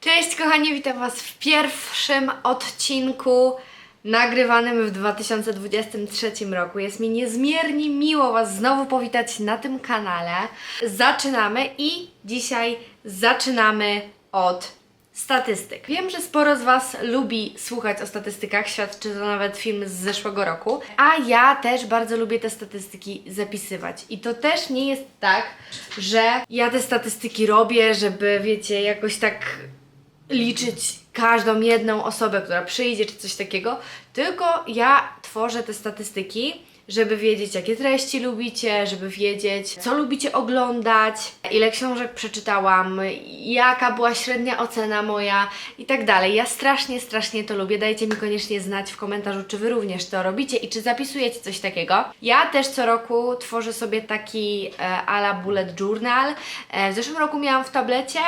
Cześć kochani, witam Was w pierwszym odcinku nagrywanym w 2023 roku. Jest mi niezmiernie miło Was znowu powitać na tym kanale. Zaczynamy i dzisiaj zaczynamy od statystyk. Wiem, że sporo z Was lubi słuchać o statystykach, świadczy to nawet film z zeszłego roku, a ja też bardzo lubię te statystyki zapisywać. I to też nie jest tak, że ja te statystyki robię, żeby wiecie, jakoś tak liczyć każdą jedną osobę, która przyjdzie, czy coś takiego, tylko ja tworzę te statystyki, żeby wiedzieć, jakie treści lubicie, żeby wiedzieć, co lubicie oglądać, ile książek przeczytałam, jaka była średnia ocena moja i tak dalej. Ja strasznie, strasznie to lubię. Dajcie mi koniecznie znać w komentarzu, czy Wy również to robicie i czy zapisujecie coś takiego. Ja też co roku tworzę sobie taki e, ala bullet journal. E, w zeszłym roku miałam w tablecie,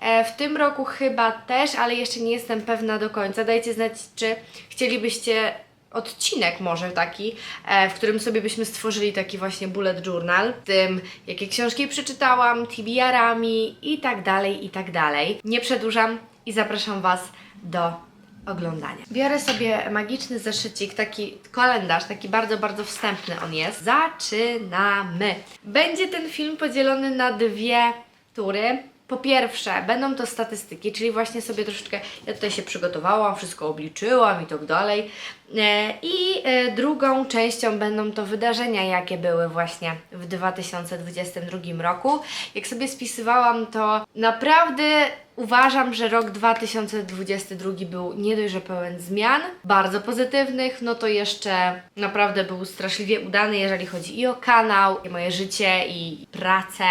e, w tym roku chyba też, ale jeszcze nie jestem pewna do końca. Dajcie znać, czy chcielibyście odcinek może taki, e, w którym sobie byśmy stworzyli taki właśnie bullet journal, tym jakie książki przeczytałam, TBR-ami i tak dalej, i tak dalej. Nie przedłużam i zapraszam Was do oglądania. Biorę sobie magiczny zeszycik, taki kalendarz, taki bardzo, bardzo wstępny on jest. Zaczynamy! Będzie ten film podzielony na dwie tury. Po pierwsze, będą to statystyki, czyli właśnie sobie troszeczkę, ja tutaj się przygotowałam, wszystko obliczyłam i tak dalej. E, I e, drugą częścią będą to wydarzenia, jakie były właśnie w 2022 roku. Jak sobie spisywałam, to naprawdę uważam, że rok 2022 był nie dość, że pełen zmian, bardzo pozytywnych, no to jeszcze naprawdę był straszliwie udany, jeżeli chodzi i o kanał, i moje życie, i pracę,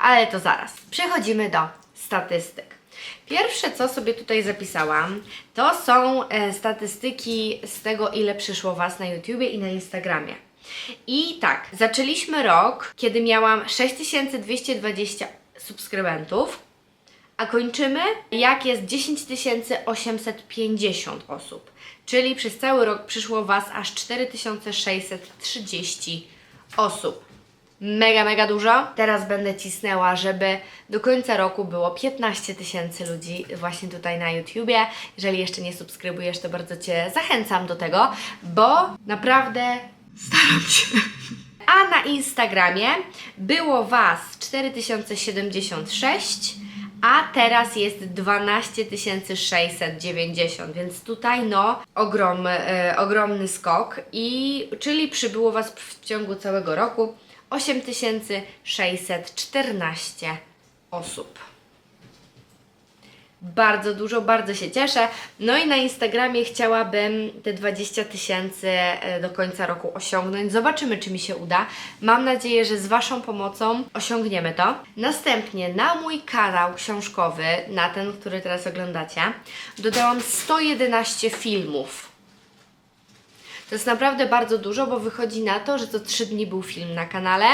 ale to zaraz. Przechodzimy do statystyk. Pierwsze, co sobie tutaj zapisałam, to są e, statystyki z tego, ile przyszło Was na YouTubie i na Instagramie. I tak, zaczęliśmy rok, kiedy miałam 6220 subskrybentów, a kończymy jak jest 10 850 osób. Czyli przez cały rok przyszło Was aż 4630 osób. Mega, mega dużo. Teraz będę cisnęła, żeby do końca roku było 15 tysięcy ludzi właśnie tutaj na YouTubie. Jeżeli jeszcze nie subskrybujesz, to bardzo Cię zachęcam do tego, bo naprawdę staram się. A na Instagramie było Was 4076, a teraz jest 12 690, więc tutaj no ogrom, e, ogromny skok i czyli przybyło Was w ciągu całego roku 8614 osób. Bardzo dużo, bardzo się cieszę. No i na Instagramie chciałabym te 20 tysięcy e, do końca roku osiągnąć. Zobaczymy, czy mi się uda. Mam nadzieję, że z Waszą pomocą osiągniemy to. Następnie na mój kanał książkowy, na ten, który teraz oglądacie, dodałam 111 filmów. To jest naprawdę bardzo dużo, bo wychodzi na to, że co 3 dni był film na kanale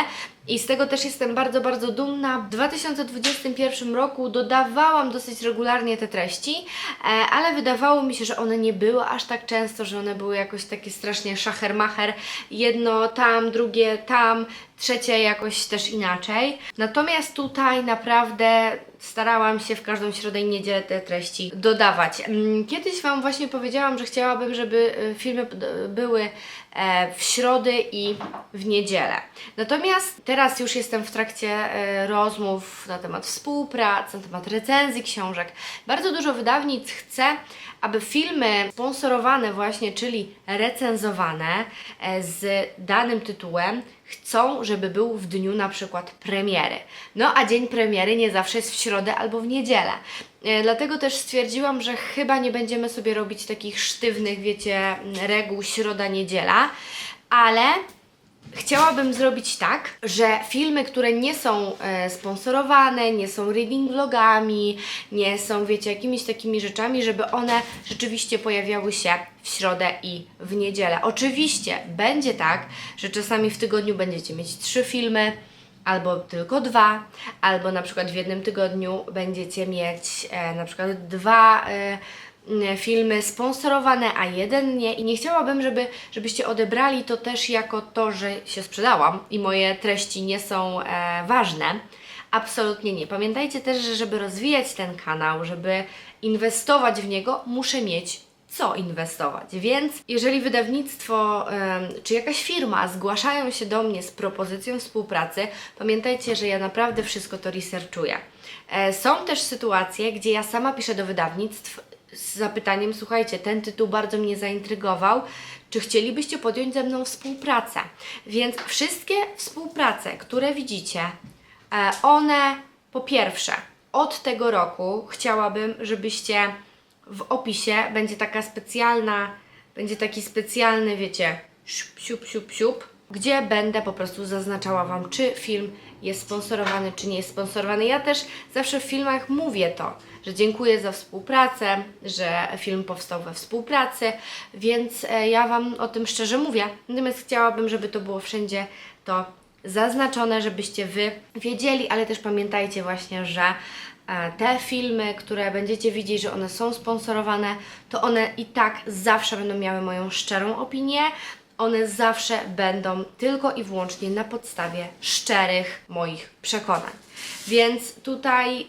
i z tego też jestem bardzo, bardzo dumna. W 2021 roku dodawałam dosyć regularnie te treści, e, ale wydawało mi się, że one nie były aż tak często, że one były jakoś takie strasznie szachermacher. Jedno tam, drugie tam, trzecie jakoś też inaczej. Natomiast tutaj naprawdę starałam się w każdą środę i niedzielę te treści dodawać. Mm, Kiedyś Wam właśnie powiedziałam, że chciałabym, żeby y, filmy były e, w środę i w niedzielę. Natomiast teraz już jestem w trakcie e, rozmów na temat współpracy, na temat recenzji książek. Bardzo dużo wydawnic chce, aby filmy sponsorowane właśnie, czyli recenzowane e, z danym tytułem, chcą, żeby był w dniu na przykład premiery. No a dzień premiery nie zawsze jest w środę albo w niedzielę. E, Dlatego też stwierdziłam, że chyba nie będziemy sobie robić takich sztywnych, wiecie, reguł środa-niedziela, ale Chciałabym zrobić tak, że filmy, które nie są e, sponsorowane, nie są reading vlogami, nie są, wiecie, jakimiś takimi rzeczami, żeby one rzeczywiście pojawiały się w środę i w niedzielę. Oczywiście będzie tak, że czasami w tygodniu będziecie mieć trzy filmy, albo tylko dwa, albo na przykład w jednym tygodniu będziecie mieć e, na przykład dwa e, filmy sponsorowane, a jeden nie. I nie chciałabym, żeby, żebyście odebrali to też jako to, że się sprzedałam i moje treści nie są e, ważne, Absolutnie nie. Pamiętajcie też, że żeby rozwijać ten kanał, żeby inwestować w niego, muszę mieć co inwestować. Więc jeżeli wydawnictwo czy jakaś firma zgłaszają się do mnie z propozycją współpracy, pamiętajcie, że ja naprawdę wszystko to researchuję. E, są też sytuacje, gdzie ja sama piszę do wydawnictw z zapytaniem: Słuchajcie, ten tytuł bardzo mnie zaintrygował. Czy chcielibyście podjąć ze mną współpracę? Więc wszystkie współprace, które widzicie, e, one po pierwsze od tego roku chciałabym, żebyście w opisie będzie taka specjalna, będzie taki specjalny, wiecie, siup, siup, siup, siup, gdzie będę po prostu zaznaczała Wam, czy film jest sponsorowany, czy nie jest sponsorowany. Ja też zawsze w filmach mówię to, że dziękuję za współpracę, że film powstał we współpracy, więc e, ja Wam o tym szczerze mówię. Natomiast chciałabym, żeby to było wszędzie to zaznaczone, żebyście Wy wiedzieli, ale też pamiętajcie właśnie, że e, te filmy, które będziecie widzieć, że one są sponsorowane, to one i tak zawsze będą miały moją szczerą opinię. One zawsze będą tylko i wyłącznie na podstawie szczerych moich przekonań. Więc tutaj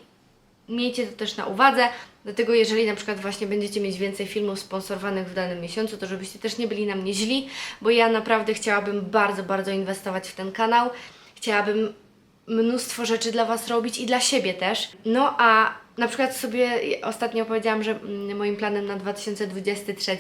miejcie to też na uwadze. Dlatego jeżeli na przykład właśnie będziecie mieć więcej filmów sponsorowanych w danym miesiącu, to żebyście też nie byli na mnie źli, bo ja naprawdę chciałabym bardzo, bardzo inwestować w ten kanał. Chciałabym mnóstwo rzeczy dla Was robić i dla siebie też. No a na przykład sobie ostatnio powiedziałam, że mm, moim planem na 2023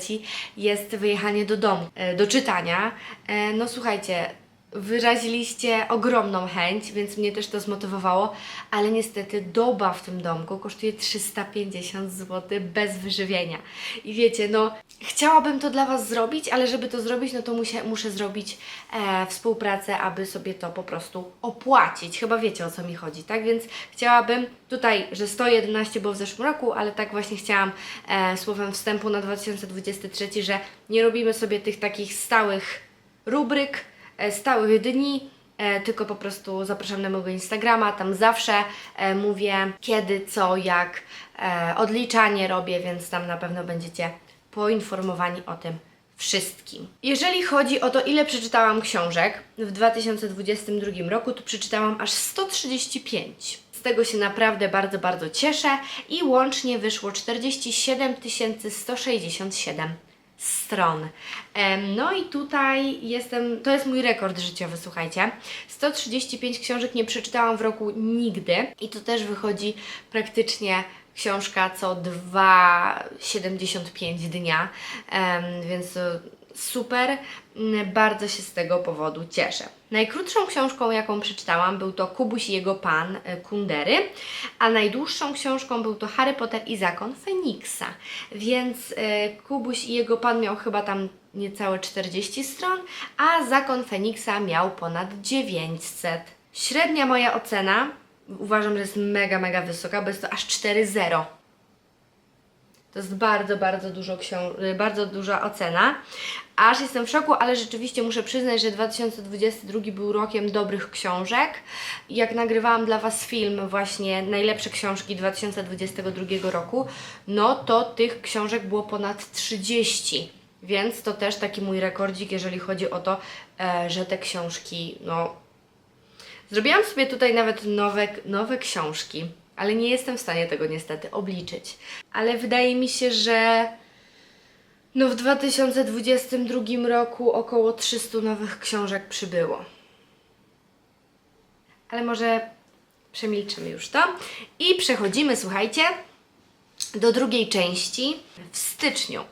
jest wyjechanie do domu, e, do czytania. E, No słuchajcie, wyraziliście ogromną chęć, więc mnie też to zmotywowało, ale niestety doba w tym domku kosztuje 350 zł bez wyżywienia. I wiecie, no chciałabym to dla Was zrobić, ale żeby to zrobić, no to muszę, muszę zrobić e, współpracę, aby sobie to po prostu opłacić. Chyba wiecie o co mi chodzi, tak? Więc chciałabym tutaj, że 111 było w zeszłym roku, ale tak właśnie chciałam e, słowem wstępu na 2023, że nie robimy sobie tych takich stałych rubryk, stałych dni, e, tylko po prostu zapraszam na mojego Instagrama, tam zawsze e, mówię kiedy, co, jak, e, odliczanie robię, więc tam na pewno będziecie poinformowani o tym wszystkim. Jeżeli chodzi o to, ile przeczytałam książek w 2022 roku, to przeczytałam aż 135. Z tego się naprawdę bardzo, bardzo cieszę i łącznie wyszło 47 167 stron. No i tutaj jestem, to jest mój rekord życiowy, słuchajcie. 135 książek nie przeczytałam w roku nigdy i to też wychodzi praktycznie książka co 2,75 dnia, więc super. Mm, Bardzo się z tego powodu cieszę. Najkrótszą książką, jaką przeczytałam, był to Kubuś i jego pan e, Kundery, a najdłuższą książką był to Harry Potter i zakon Feniksa. Więc e, Kubuś i jego pan miał chyba tam niecałe 40 stron, a zakon Feniksa miał ponad 900. Średnia moja ocena uważam, że jest mega, mega wysoka, bo jest to aż 4,0. To jest bardzo, bardzo dużo książ- y, bardzo duża ocena. Aż jestem w szoku, ale rzeczywiście muszę przyznać, że 2022 był rokiem dobrych książek. Jak nagrywałam dla Was film właśnie najlepsze książki 2022 roku, no to tych książek było ponad 30. Więc to też taki mój rekordzik, jeżeli chodzi o to, e, że te książki, no Zrobiłam sobie tutaj nawet nowe, nowe książki, ale nie jestem w stanie tego niestety obliczyć. Ale wydaje mi się, że no w 2022 roku około 300 nowych książek przybyło. Ale może przemilczymy już to. I przechodzimy, słuchajcie, do drugiej części w styczniu.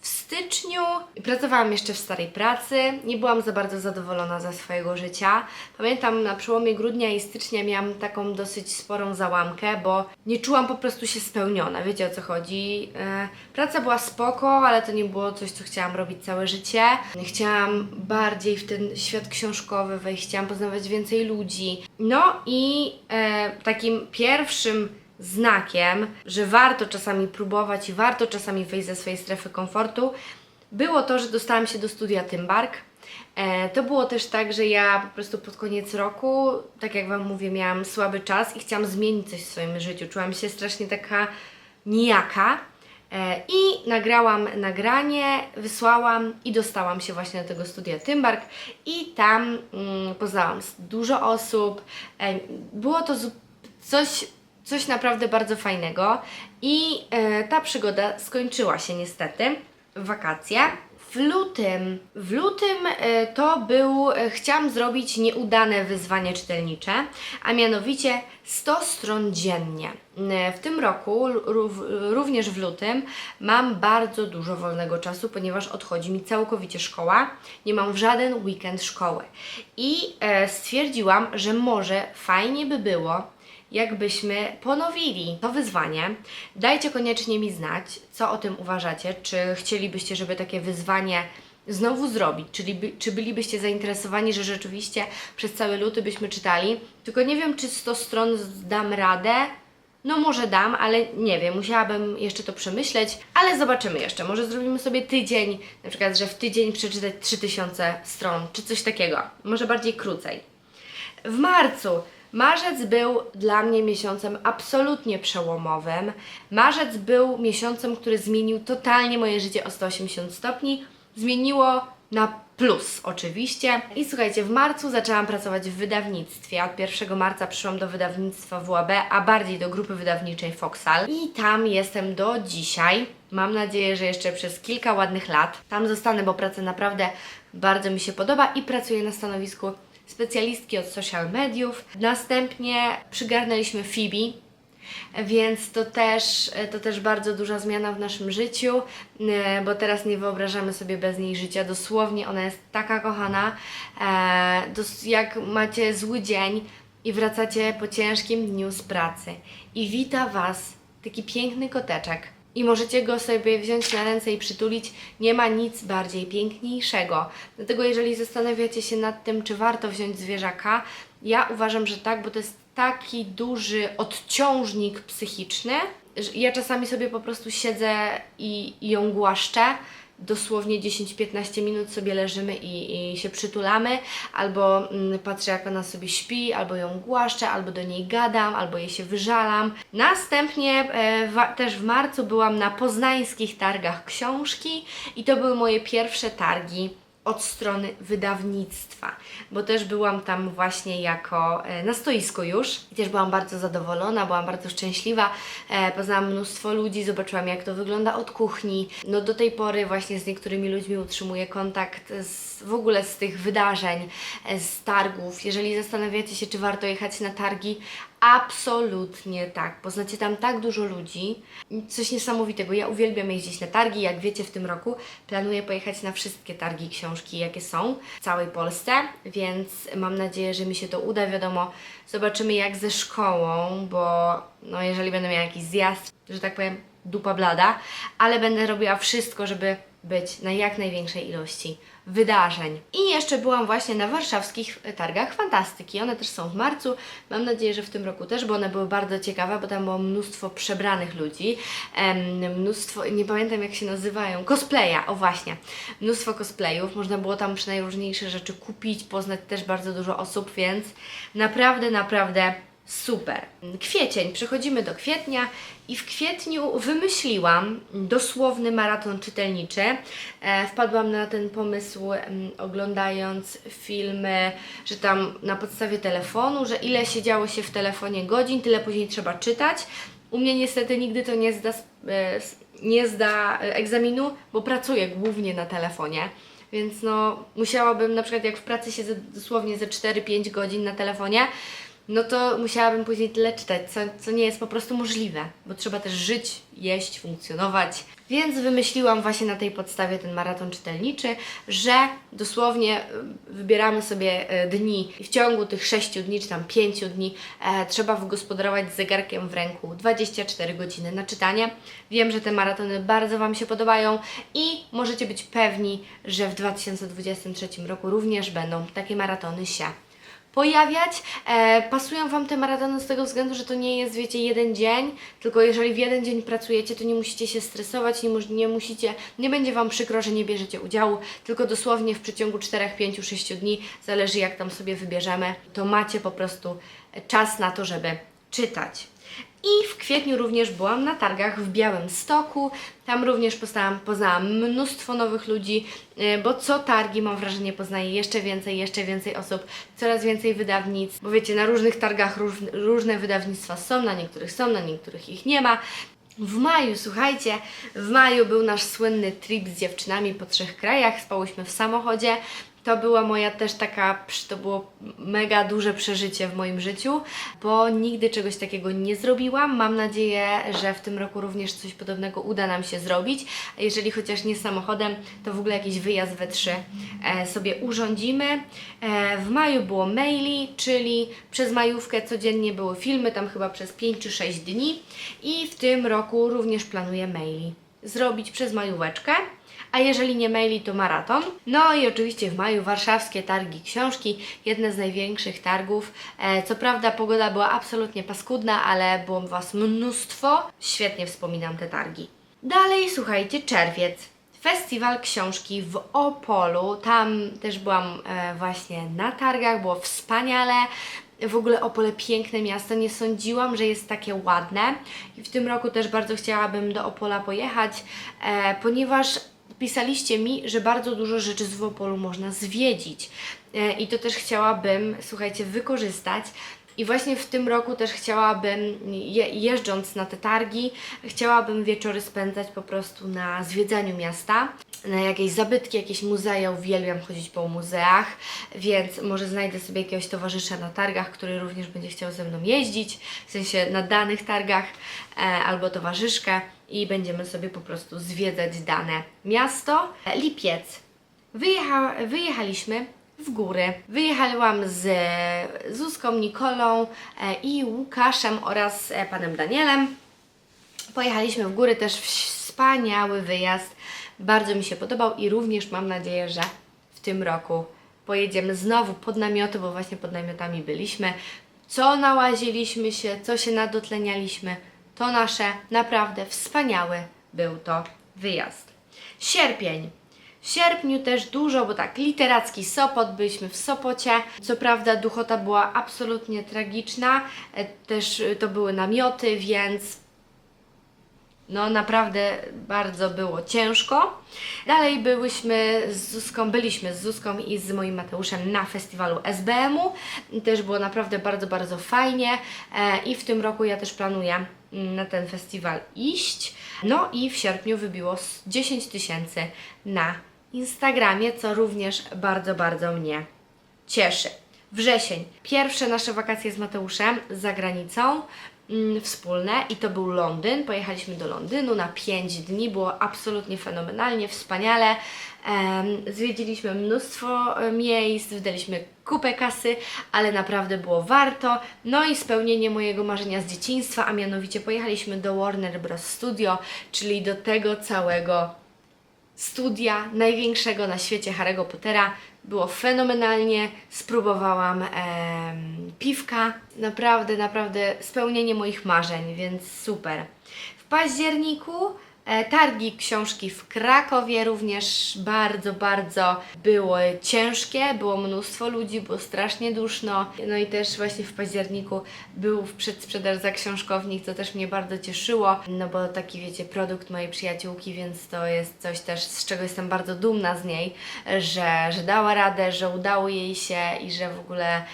W styczniu pracowałam jeszcze w starej pracy, nie byłam za bardzo zadowolona ze swojego życia. Pamiętam na przełomie grudnia i stycznia miałam taką dosyć sporą załamkę, bo nie czułam po prostu się spełniona, wiecie o co chodzi. E, praca była spoko, ale to nie było coś, co chciałam robić całe życie. Chciałam bardziej w ten świat książkowy wejść, chciałam poznawać więcej ludzi. No i e, takim pierwszym znakiem, że warto czasami próbować i warto czasami wyjść ze swojej strefy komfortu, było to, że dostałam się do studia Tymbark. E, to było też tak, że ja po prostu pod koniec roku, tak jak Wam mówię, miałam słaby czas i chciałam zmienić coś w swoim życiu. Czułam się strasznie taka nijaka. E, I nagrałam nagranie, wysłałam i dostałam się właśnie do tego studia Tymbark i tam mm, poznałam dużo osób. E, było to Coś, coś naprawdę bardzo fajnego. I e, ta przygoda skończyła się niestety wakacje. W lutym, w lutym e, to był, e, chciałam zrobić nieudane wyzwanie czytelnicze, a mianowicie 100 stron dziennie. E, W tym roku, również w lutym, mam bardzo dużo wolnego czasu, ponieważ odchodzi mi całkowicie szkoła. Nie mam w żaden weekend szkoły. I stwierdziłam, że może fajnie by było, jakbyśmy ponowili to wyzwanie. Dajcie koniecznie mi znać, co o tym uważacie. Czy chcielibyście, żeby takie wyzwanie znowu zrobić? Czyli by, czy bylibyście zainteresowani, że rzeczywiście przez cały luty byśmy czytali? Tylko nie wiem, czy 100 stron dam radę. No może dam, ale nie wiem, musiałabym jeszcze to przemyśleć, ale zobaczymy jeszcze. Może zrobimy sobie tydzień, na przykład, że w tydzień przeczytać 3000 stron, czy coś takiego. Może bardziej krócej. W marcu. Marzec był dla mnie miesiącem absolutnie przełomowym. Marzec był miesiącem, który zmienił totalnie moje życie o 180 stopni. Zmieniło na plus oczywiście. I słuchajcie, w marcu zaczęłam pracować w wydawnictwie. Od 1 marca przyszłam do wydawnictwa WAB, a bardziej do grupy wydawniczej Foxal. I tam jestem do dzisiaj. Mam nadzieję, że jeszcze przez kilka ładnych lat. Tam zostanę, bo praca naprawdę bardzo mi się podoba i pracuję na stanowisku specjalistki od social mediów. Następnie przygarnęliśmy Phoebe, więc to też, to też bardzo duża zmiana w naszym życiu, e, bo teraz nie wyobrażamy sobie bez niej życia. Dosłownie ona jest taka kochana. e, Jak macie zły dzień i wracacie po ciężkim dniu z pracy i wita Was taki piękny koteczek. I możecie go sobie wziąć na ręce i przytulić. Nie ma nic bardziej piękniejszego. Dlatego, jeżeli zastanawiacie się nad tym, czy warto wziąć zwierzaka, ja uważam, że tak, bo to jest taki duży odciążnik psychiczny. Ja czasami sobie po prostu siedzę i, i ją głaszczę. Dosłownie 10-15 minut sobie leżymy i, i się przytulamy, albo mm, patrzę, jak ona sobie śpi, albo ją głaszczę, albo do niej gadam, albo jej się wyżalam. Następnie e, wa- też w marcu byłam na poznańskich targach książki i to były moje pierwsze targi od strony wydawnictwa, bo też byłam tam właśnie jako e, na stoisku już i też byłam bardzo zadowolona, byłam bardzo szczęśliwa, e, poznałam mnóstwo ludzi, zobaczyłam jak to wygląda od kuchni. No do tej pory właśnie z niektórymi ludźmi utrzymuję kontakt z, w ogóle z tych wydarzeń, e, z targów. Jeżeli zastanawiacie się, czy warto jechać na targi, absolutnie tak. Poznacie tam tak dużo ludzi, coś niesamowitego. Ja uwielbiam jeździć na targi, jak wiecie w tym roku planuję pojechać na wszystkie targi książki, jakie są w całej Polsce, więc mam nadzieję, że mi się to uda. Wiadomo, zobaczymy jak ze szkołą, bo no jeżeli będę miała jakiś zjazd, że tak powiem, dupa blada, ale będę robiła wszystko, żeby być na jak największej ilości wydarzeń. I jeszcze byłam właśnie na warszawskich targach fantastyki. One też są w marcu. Mam nadzieję, że w tym roku też, bo one były bardzo ciekawe, bo tam było mnóstwo przebranych ludzi, mnóstwo, nie pamiętam jak się nazywają, cosplaya, o właśnie, mnóstwo cosplayów. Można było tam najróżniejsze rzeczy kupić, poznać też bardzo dużo osób, więc naprawdę, naprawdę Super. Kwiecień, przechodzimy do kwietnia i w kwietniu wymyśliłam dosłowny maraton czytelniczy. E, wpadłam na ten pomysł em, oglądając filmy, że tam na podstawie telefonu, że ile siedziało się w telefonie godzin, tyle później trzeba czytać. U mnie niestety nigdy to nie zda, e, nie zda e, egzaminu, bo pracuję głównie na telefonie. Więc no, musiałabym na przykład jak w pracy siedzę dosłownie ze 4-5 godzin na telefonie, no to musiałabym później tyle czytać, co, co nie jest po prostu możliwe, bo trzeba też żyć, jeść, funkcjonować. Więc wymyśliłam właśnie na tej podstawie ten maraton czytelniczy, że dosłownie y, wybieramy sobie y, dni i w ciągu tych 6 dni, czy tam 5 dni e, trzeba wygospodarować z zegarkiem w ręku 24 godziny na czytanie. Wiem, że te maratony bardzo Wam się podobają i możecie być pewni, że w 2023 roku również będą takie maratony się pojawiać. E, pasują Wam te maratony z tego względu, że to nie jest, wiecie, jeden dzień, tylko jeżeli w jeden dzień pracujecie, to nie musicie się stresować, nie, nie musicie, nie będzie Wam przykro, że nie bierzecie udziału, tylko dosłownie w przeciągu 4, 5, 6 dni, zależy jak tam sobie wybierzemy, to macie po prostu czas na to, żeby czytać. I w kwietniu również byłam na targach w Białym Stoku. Tam również poznałam, poznałam mnóstwo nowych ludzi, e, bo co targi mam wrażenie poznaję jeszcze więcej, jeszcze więcej osób, coraz więcej wydawnictw. Bo wiecie, na różnych targach róż, różne wydawnictwa są, na niektórych są, na niektórych ich nie ma. W maju, słuchajcie, w maju był nasz słynny trip z dziewczynami po trzech krajach. Spałyśmy w samochodzie. To była moja też taka, to było mega duże przeżycie w moim życiu, bo nigdy czegoś takiego nie zrobiłam. Mam nadzieję, że w tym roku również coś podobnego uda nam się zrobić. Jeżeli chociaż nie samochodem, to w ogóle jakiś wyjazd we trzy e, sobie urządzimy. E, w maju było maili, czyli przez majówkę codziennie były filmy, tam chyba przez 5 czy 6 dni. I w tym roku również planuję maili zrobić przez majóweczkę a jeżeli nie maili, to maraton. No i oczywiście w maju warszawskie targi książki, jedne z największych targów. E, co prawda pogoda była absolutnie paskudna, ale było Was mnóstwo. Świetnie wspominam te targi. Dalej, słuchajcie, czerwiec. Festiwal książki w Opolu. Tam też byłam e, właśnie na targach, było wspaniale. W ogóle Opole piękne miasto, nie sądziłam, że jest takie ładne i w tym roku też bardzo chciałabym do Opola pojechać, e, ponieważ pisaliście mi, że bardzo dużo rzeczy z Opolu można zwiedzić e, i to też chciałabym, słuchajcie, wykorzystać. I właśnie w tym roku też chciałabym, je, jeżdżąc na te targi, chciałabym wieczory spędzać po prostu na zwiedzaniu miasta, na jakieś zabytki, jakieś muzea. Uwielbiam chodzić po muzeach, więc może znajdę sobie jakiegoś towarzysza na targach, który również będzie chciał ze mną jeździć, w sensie na danych targach, e, albo towarzyszkę i będziemy sobie po prostu zwiedzać dane miasto. E, Lipiec. Wyjecha, wyjechaliśmy w góry. Wyjechałam z Zuzką, Nikolą e, i Łukaszem oraz e, panem Danielem. Pojechaliśmy w góry, też wspaniały wyjazd. Bardzo mi się podobał i również mam nadzieję, że w tym roku pojedziemy znowu pod namioty, bo właśnie pod namiotami byliśmy. Co nałaziliśmy się, co się nadotlenialiśmy, to nasze naprawdę wspaniały był to wyjazd. Sierpień. Sierpniu też dużo, bo tak, literacki Sopot, byliśmy w Sopocie. Co prawda duchota była absolutnie tragiczna, e, też e, to były namioty, więc no naprawdę bardzo było ciężko. Dalej byłyśmy z Zuzką, byliśmy z Zuzką i z moim Mateuszem na festiwalu SBM-u. Też było naprawdę bardzo, bardzo fajnie e, i w tym roku ja też planuję mm, na ten festiwal iść. No i w sierpniu wybiło s- 10 tysięcy na Instagramie, co również bardzo, bardzo mnie cieszy. Wrzesień. Pierwsze nasze wakacje z Mateuszem za granicą mm, wspólne i to był Londyn. Pojechaliśmy do Londynu na 5 dni, było absolutnie fenomenalnie, wspaniale. Zwiedziliśmy mnóstwo e, miejsc, wydaliśmy kupę kasy, ale naprawdę było warto. No i spełnienie mojego marzenia z dzieciństwa, a mianowicie pojechaliśmy do Warner Bros. Studio, czyli do tego całego studia największego na świecie Harry'ego Pottera. Było fenomenalnie, spróbowałam em, piwka. Naprawdę, naprawdę spełnienie moich marzeń, więc super. W październiku e, targi książki w Krakowie również bardzo, bardzo były ciężkie, było mnóstwo ludzi, było strasznie duszno. No i też właśnie w październiku był w przedsprzedaż za książkownik, co też mnie bardzo cieszyło, no bo taki wiecie, produkt mojej przyjaciółki, więc to jest coś też, z czego jestem bardzo dumna z niej, że, że dała radę, że udało jej się i że w ogóle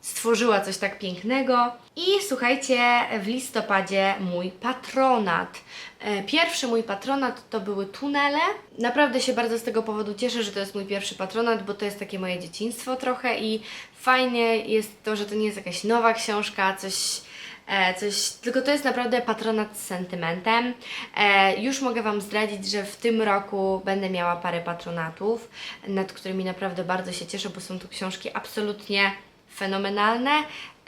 stworzyła coś tak pięknego. I słuchajcie, w listopadzie mój patronat. E, Pierwszy mój patronat to były tunele. Naprawdę się bardzo z tego powodu cieszę, że to jest mój pierwszy patronat, bo to jest takie moje dzieciństwo trochę i fajnie jest to, że to nie jest jakaś nowa książka, coś e, coś, tylko to jest naprawdę patronat z sentymentem. E, już mogę Wam zdradzić, że w tym roku będę miała parę patronatów, nad którymi naprawdę bardzo się cieszę, bo są to książki absolutnie fenomenalne.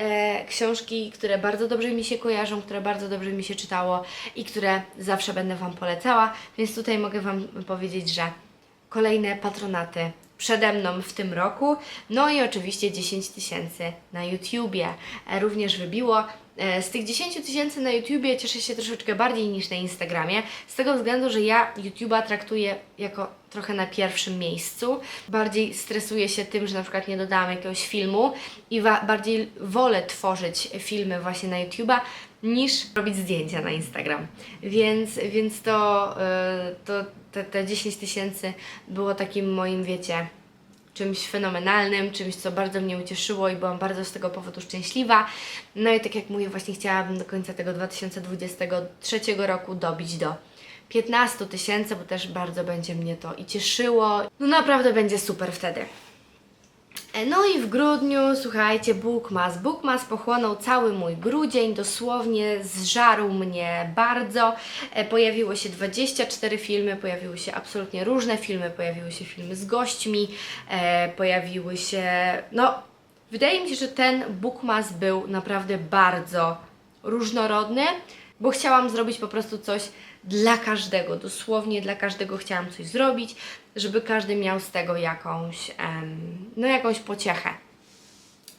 E, książki, które bardzo dobrze mi się kojarzą, które bardzo dobrze mi się czytało i które zawsze będę Wam polecała, więc tutaj mogę Wam powiedzieć, że kolejne patronaty przede mną w tym roku. No i oczywiście 10 tysięcy na YouTubie e, również wybiło. E, Z tych 10 tysięcy na YouTubie cieszę się troszeczkę bardziej niż na Instagramie, z tego względu, że ja YouTube'a traktuję jako trochę na pierwszym miejscu. Bardziej stresuję się tym, że na przykład nie dodałam jakiegoś filmu i bardziej wolę tworzyć filmy właśnie na YouTube'a niż robić zdjęcia na Instagram. Więc, więc to, y, to te, te 10 tysięcy było takim moim, wiecie, czymś fenomenalnym, czymś, co bardzo mnie ucieszyło i byłam bardzo z tego powodu szczęśliwa. No i tak jak mówię, właśnie chciałabym do końca tego 2023 roku dobić do 15 tysięcy, bo też bardzo będzie mnie to i cieszyło. No naprawdę będzie super wtedy. E, No i w grudniu, słuchajcie, Bookmas. Bookmas pochłonął cały mój grudzień, dosłownie zżarł mnie bardzo. E, Pojawiło się 24 filmy, pojawiły się absolutnie różne filmy, pojawiły się filmy z gośćmi, e, pojawiły się, no, wydaje mi się, że ten Bookmas był naprawdę bardzo różnorodny, bo chciałam zrobić po prostu coś dla każdego, dosłownie dla każdego chciałam coś zrobić, żeby każdy miał z tego jakąś, em, no jakąś pociechę.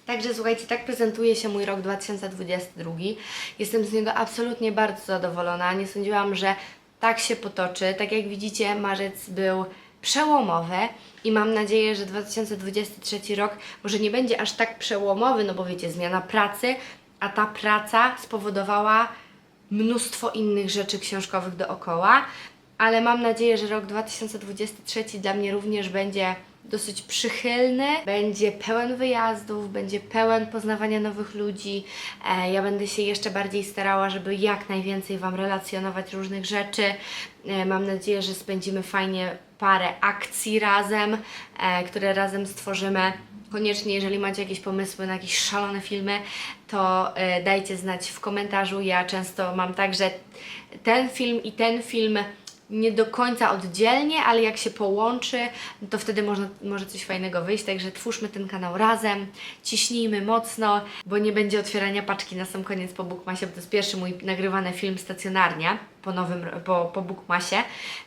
Także słuchajcie, tak prezentuje się mój rok 2022. Jestem z niego absolutnie bardzo zadowolona. Nie sądziłam, że tak się potoczy. Tak jak widzicie, marzec był przełomowy i mam nadzieję, że 2023 rok może nie będzie aż tak przełomowy, no bo wiecie, zmiana pracy, a ta praca spowodowała mnóstwo innych rzeczy książkowych dookoła, ale mam nadzieję, że rok 2023 dla mnie również będzie dosyć przychylny, będzie pełen wyjazdów, będzie pełen poznawania nowych ludzi. E, ja będę się jeszcze bardziej starała, żeby jak najwięcej Wam relacjonować różnych rzeczy. E, mam nadzieję, że spędzimy fajnie parę akcji razem, e, które razem stworzymy. Koniecznie, jeżeli macie jakieś pomysły na jakieś szalone filmy, to e, dajcie znać w komentarzu. Ja często mam tak, że ten film i ten film nie do końca oddzielnie, ale jak się połączy, to wtedy można, może coś fajnego wyjść. Także twórzmy ten kanał razem, ciśnijmy mocno, bo nie będzie otwierania paczki na sam koniec po Bookmasie, bo to jest pierwszy mój nagrywany film stacjonarnie po nowym, po, po Bookmasie,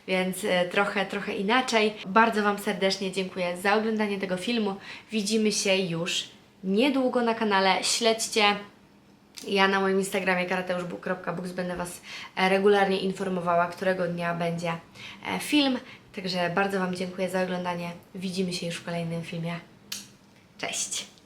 więc e, trochę, trochę inaczej. Bardzo Wam serdecznie dziękuję za oglądanie tego filmu. Widzimy się już niedługo na kanale. Śledźcie ja na moim Instagramie karateuszbuk.books będę Was e, regularnie informowała, którego dnia będzie e, film. Także bardzo Wam dziękuję za oglądanie. Widzimy się już w kolejnym filmie. Cześć!